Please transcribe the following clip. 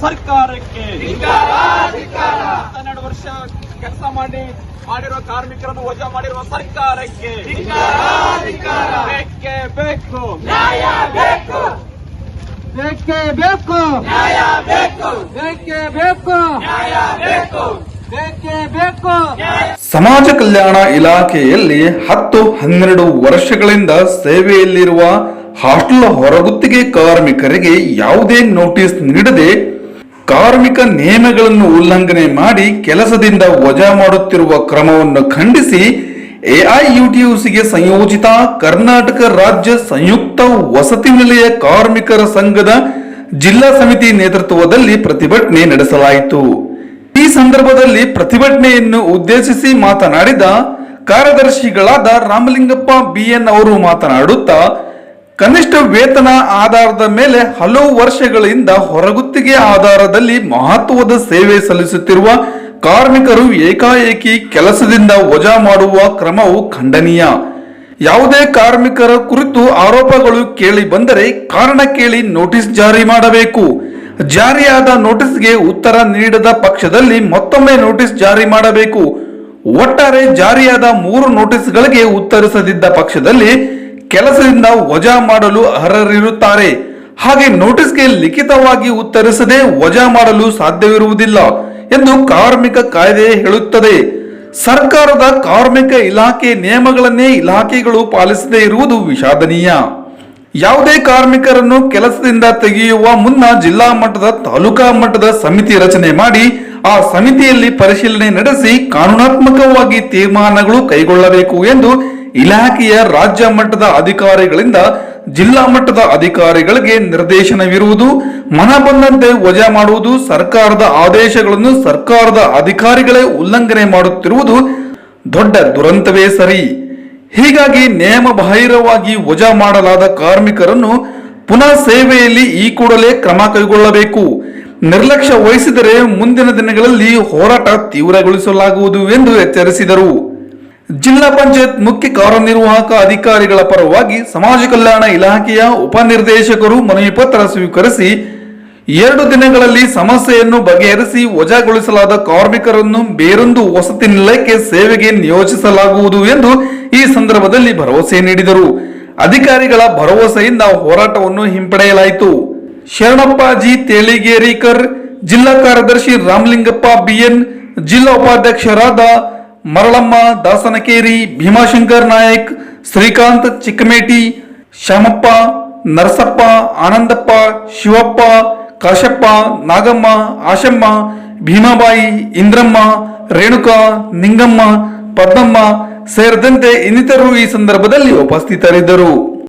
ಸರ್ಕಾರಕ್ಕೆ ಹನ್ನೆರಡು ವರ್ಷ ಕೆಲಸ ಮಾಡಿ ಮಾಡಿರುವ ಕಾರ್ಮಿಕರನ್ನು ವಜಾ ಮಾಡಿರುವ ಸರ್ಕಾರಕ್ಕೆ ಬೇಕೇ ಬೇಕು. ಬೇಕೇ. ಬೇಕು ಬೇಕೇ. ಬೇಕು. ಬೇಕೇ ಬೇಕು. ಸಮಾಜ ಕಲ್ಯಾಣ ಇಲಾಖೆಯಲ್ಲಿ ಹತ್ತು ಹನ್ನೆರಡು ವರ್ಷಗಳಿಂದ ಸೇವೆಯಲ್ಲಿರುವ ಹಾಸ್ಟೆಲ್ ಹೊರಗುತ್ತಿಗೆ ಕಾರ್ಮಿಕರಿಗೆ ಯಾವುದೇ ನೋಟಿಸ್ ನೀಡದೆ ಕಾರ್ಮಿಕ ನಿಯಮಗಳನ್ನು ಉಲ್ಲಂಘನೆ ಮಾಡಿ ಕೆಲಸದಿಂದ ವಜಾ ಮಾಡುತ್ತಿರುವ ಕ್ರಮವನ್ನು ಖಂಡಿಸಿ ಎಐಯುಟಿಯುಸಿಗೆ ಸಂಯೋಜಿತ ಕರ್ನಾಟಕ ರಾಜ್ಯ ಸಂಯುಕ್ತ ವಸತಿ ನಿಲಯ ಕಾರ್ಮಿಕರ ಸಂಘದ ಜಿಲ್ಲಾ ಸಮಿತಿ ನೇತೃತ್ವದಲ್ಲಿ ಪ್ರತಿಭಟನೆ ನಡೆಸಲಾಯಿತು. ಈ ಸಂದರ್ಭದಲ್ಲಿ ಪ್ರತಿಭಟನೆಯನ್ನು ಉದ್ದೇಶಿಸಿ ಮಾತನಾಡಿದ ಕಾರ್ಯದರ್ಶಿಗಳಾದ ರಾಮಲಿಂಗಪ್ಪ ಬಿಎನ್ ಅವರು ಮಾತನಾಡುತ್ತಾ ಕನಿಷ್ಠ ವೇತನ ಆಧಾರದ ಮೇಲೆ ಹಲವು ವರ್ಷಗಳಿಂದ ಹೊರಗುತ್ತಿಗೆ ಆಧಾರದಲ್ಲಿ ಮಹತ್ವದ ಸೇವೆ ಸಲ್ಲಿಸುತ್ತಿರುವ ಕಾರ್ಮಿಕರು ಏಕಾಏಕಿ ಕೆಲಸದಿಂದ ವಜಾ ಮಾಡುವ ಕ್ರಮವು ಖಂಡನೀಯ. ಯಾವುದೇ ಕಾರ್ಮಿಕರ ಕುರಿತು ಆರೋಪಗಳು ಕೇಳಿ ಬಂದರೆ ಕಾರಣ ಕೇಳಿ ನೋಟಿಸ್ ಜಾರಿ ಮಾಡಬೇಕು. ಜಾರಿಯಾದ ನೋಟಿಸ್ಗೆ ಉತ್ತರ ನೀಡದ ಪಕ್ಷದಲ್ಲಿ ಮತ್ತೊಮ್ಮೆ ನೋಟಿಸ್ ಜಾರಿ ಮಾಡಬೇಕು. ಒಟ್ಟಾರೆ ಜಾರಿಯಾದ ಮೂರು ನೋಟಿಸ್ಗಳಿಗೆ ಉತ್ತರಿಸದಿದ್ದ ಪಕ್ಷದಲ್ಲಿ ಕೆಲಸದಿಂದ ವಜಾ ಮಾಡಲು ಅರ್ಹರಿರುತ್ತಾರೆ. ಹಾಗೆ ನೋಟಿಸ್ಗೆ ಲಿಖಿತವಾಗಿ ಉತ್ತರಿಸದೆ ವಜಾ ಮಾಡಲು ಸಾಧ್ಯವಿರುವುದಿಲ್ಲ ಎಂದು ಕಾರ್ಮಿಕ ಕಾಯ್ದೆ ಹೇಳುತ್ತದೆ. ಸರ್ಕಾರದ ಕಾರ್ಮಿಕ ಇಲಾಖೆ ನಿಯಮಗಳನ್ನೇ ಇಲಾಖೆಗಳು ಪಾಲಿಸದೇ ಇರುವುದು ವಿಷಾದನೀಯ. ಯಾವುದೇ ಕಾರ್ಮಿಕರನ್ನು ಕೆಲಸದಿಂದ ತೆಗೆಯುವ ಮುನ್ನ ಜಿಲ್ಲಾ ಮಟ್ಟದ ತಾಲೂಕಾ ಮಟ್ಟದ ಸಮಿತಿ ರಚನೆ ಮಾಡಿ ಆ ಸಮಿತಿಯಲ್ಲಿ ಪರಿಶೀಲನೆ ನಡೆಸಿ ಕಾನೂನಾತ್ಮಕವಾಗಿ ತೀರ್ಮಾನಗಳು ಕೈಗೊಳ್ಳಬೇಕು ಎಂದು ಇಲಾಖೆಯ ರಾಜ್ಯ ಮಟ್ಟದ ಅಧಿಕಾರಿಗಳಿಂದ ಜಿಲ್ಲಾ ಮಟ್ಟದ ಅಧಿಕಾರಿಗಳಿಗೆ ನಿರ್ದೇಶನವಿರುವುದು ಮನ ಬಂದಂತೆ ವಜಾ ಮಾಡುವುದು, ಸರ್ಕಾರದ ಆದೇಶಗಳನ್ನು ಸರ್ಕಾರದ ಅಧಿಕಾರಿಗಳೇ ಉಲ್ಲಂಘನೆ ಮಾಡುತ್ತಿರುವುದು ದೊಡ್ಡ ದುರಂತವೇ ಸರಿ. ಹೀಗಾಗಿ ನಿಯಮ ಬಾಹಿರವಾಗಿ ವಜಾ ಮಾಡಲಾದ ಕಾರ್ಮಿಕರನ್ನು ಪುನಃ ಸೇವೆಯಲ್ಲಿ ಈ ಕೂಡಲೇ ಕ್ರಮ ಕೈಗೊಳ್ಳಬೇಕು. ನಿರ್ಲಕ್ಷ್ಯ ವಹಿಸಿದರೆ ಮುಂದಿನ ದಿನಗಳಲ್ಲಿ ಹೋರಾಟ ತೀವ್ರಗೊಳಿಸಲಾಗುವುದು ಎಂದು ಎಚ್ಚರಿಸಿದರು. ಜಿಲ್ಲಾ ಪಂಚಾಯತ್ ಮುಖ್ಯ ಕಾರ್ಯನಿರ್ವಾಹಕ ಅಧಿಕಾರಿಗಳ ಪರವಾಗಿ ಸಮಾಜ ಕಲ್ಯಾಣ ಇಲಾಖೆಯ ಉಪನಿರ್ದೇಶಕರು ಮನವಿ ಪತ್ರ ಸ್ವೀಕರಿಸಿ ಎರಡು ದಿನಗಳಲ್ಲಿ ಸಮಸ್ಯೆಯನ್ನು ಬಗೆಹರಿಸಿ ವಜಾಗೊಳಿಸಲಾದ ಕಾರ್ಮಿಕರನ್ನು ಬೇರೊಂದು ವಸತಿ ನಿಲಯಕ್ಕೆ ಸೇವೆಗೆ ನಿಯೋಜಿಸಲಾಗುವುದು ಎಂದು ಈ ಸಂದರ್ಭದಲ್ಲಿ ಭರವಸೆ ನೀಡಿದರು. ಅಧಿಕಾರಿಗಳ ಭರವಸೆಯಿಂದ ಹೋರಾಟವನ್ನು ಹಿಂಪಡೆಯಲಾಯಿತು. ಶರಣಪ್ಪ ಜಿ ತೇಳಿಗೇರಿಕರ್, ಜಿಲ್ಲಾ ಕಾರ್ಯದರ್ಶಿ ರಾಮಲಿಂಗಪ್ಪ ಬಿಎನ್, ಜಿಲ್ಲಾ ಉಪಾಧ್ಯಕ್ಷರಾದ ಮರಳಮ್ಮ, ದಾಸನಕೇರಿ, ಭೀಮಾಶಂಕರ್ ನಾಯಕ್, ಶ್ರೀಕಾಂತ್ ಚಿಕ್ಕಮೇಟಿ, ಶ್ಯಾಮಪ್ಪ, ನರಸಪ್ಪ, ಆನಂದಪ್ಪ, ಶಿವಪ್ಪ, ಕಾಶಪ್ಪ, ನಾಗಮ್ಮ, ಆಶಮ್ಮ, ಭೀಮಾಬಾಯಿ, ಇಂದ್ರಮ್ಮ, ರೇಣುಕಾ, ನಿಂಗಮ್ಮ, ಪದ್ಮಮ್ಮ ಸೇರಿದಂತೆ ಇನ್ನಿತರರು ಈ ಸಂದರ್ಭದಲ್ಲಿ ಉಪಸ್ಥಿತರಿದ್ದರು.